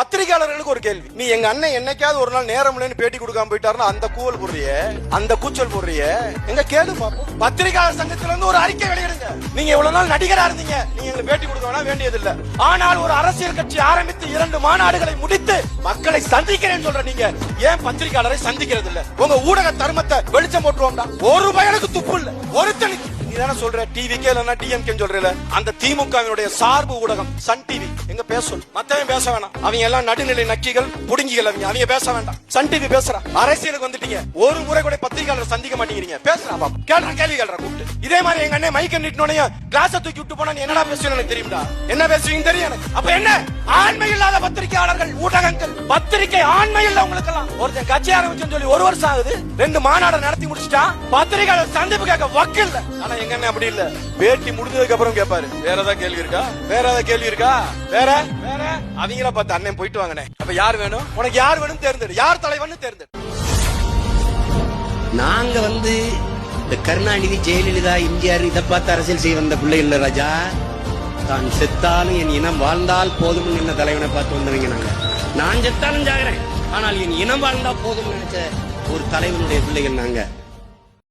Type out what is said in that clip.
பத்திரிகையாளர்களுக்கு ஒரு கேள்வி. நீ எங்க அண்ணன் என்னைக்காவது ஒரு நாள் நேரம் இல்லைன்னு பேட்டி கொடுக்காம போயிட்டாருன்னா அந்த கூவல் போடுறிய? அந்த கூச்சல் போடுறிய? எங்க கேளு பாப்போம். பத்திரிகையாளர் சங்கத்துல இருந்து ஒரு அறிக்கை வெளியிடுங்க. நீங்க இவ்வளவு நாள் நடிகரா இருந்தீங்க. நீங்க எங்களுக்கு பேட்டி கொடுக்க வேணாம் வேண்டியதில்லை. ஆனால் ஒரு அரசியல் கட்சி ஆரம்பித்து இரண்டு மாநாடுகளை முடித்து மக்களை சந்திக்கிறேன்னு சொல்ற நீங்க ஏன் பத்திரிகையாளரை சந்திக்கிறது இல்ல உங்க ஊடக தர்மத்தை வெளிச்சம் போட்டுருவோம்டா. ஒரு பயனுக்கு துப்பு இல்ல. ஒருத்தனுக்கு நீ தானே சொல்ற டிவிக்கே இல்லைன்னா டிஎம்கே சொல்றல? அந்த திமுகவினுடைய சார்பு ஊடகம் சன் டிவி எங்க பேச மத்தவன் பேச வேணாம். அவங்க எல்லாம் நடுநிலை நக்கிகள் புடுங்கிகள் அவங்க. அவங்க பேச வேண்டாம். சன் டிவி பேசுறா. அரசியலுக்கு வந்துட்டீங்க. ஒரு முறை கூட பத்திரிகையாளர் சந்திக்க மாட்டேங்கிறீங்க. பேசுறா பாப்பா கேள்றா கேள்வி கேள்ற கூப்பிட்டு. இதே மாதிரி எங்க அண்ணன் மைக்க நிட்டுனோடய கிளாஸ தூக்கி விட்டு போனா நீ என்னடா பேசுவீங்க எனக்கு தெரியும்டா. என்ன பேசுவீங்க தெரியும் எனக்கு. அப்ப என்ன? ஆண்மை இல்லாத பத்திரிகையாளர்கள் ஊடகங்கள். பத்திரிகை ஆண்மை இல்ல உங்களுக்கு எல்லாம் ஒருத்தன் கட்சி ஆரம்பிச்சுன்னு சொல்லி ஒரு வருஷம் ஆகுது ரெண்டு மாநாடு நடத்தி முடிச்சிட்டா பத்திரிகையாளர் சந்திப்பு கேட்க வக்கு இல்ல ஆனா எங்க அப்படி இல்ல. பேட்டி முடிஞ்சதுக்கு அப்புறம் கேட்பாரு வேற ஏதாவது கேள்வி இருக்கா? வேற ஏதாவது கேள்வி இருக்கா? வேற? வேற? அவங்கள பார்த்து அண்ணன் போயிட்டு வாங்கண்ணே. அப்ப யார் வேணும்? உனக்கு யார் வேணும் தேர்ந்தெடு. யார் தலைவன் தேர்ந்தெடு. நாங்க வந்து இந்த கருணாநிதி ஜெயலலிதா எம்ஜிஆர் இதை பார்த்து அரசியல் செய்ய வந்த பிள்ளை இல்ல ராஜா. தான். செத்தாலும் என் இனம் வாழ்ந்தால் போதும் என்ன தலைவனை பார்த்து வந்தவங்க நாங்க. நான் செத்தாலும் ஜாகிறேன். ஆனால் என் இனம் வாழ்ந்தா போதும் நினைச்ச ஒரு தலைவனுடைய பிள்ளைகள் நாங்க.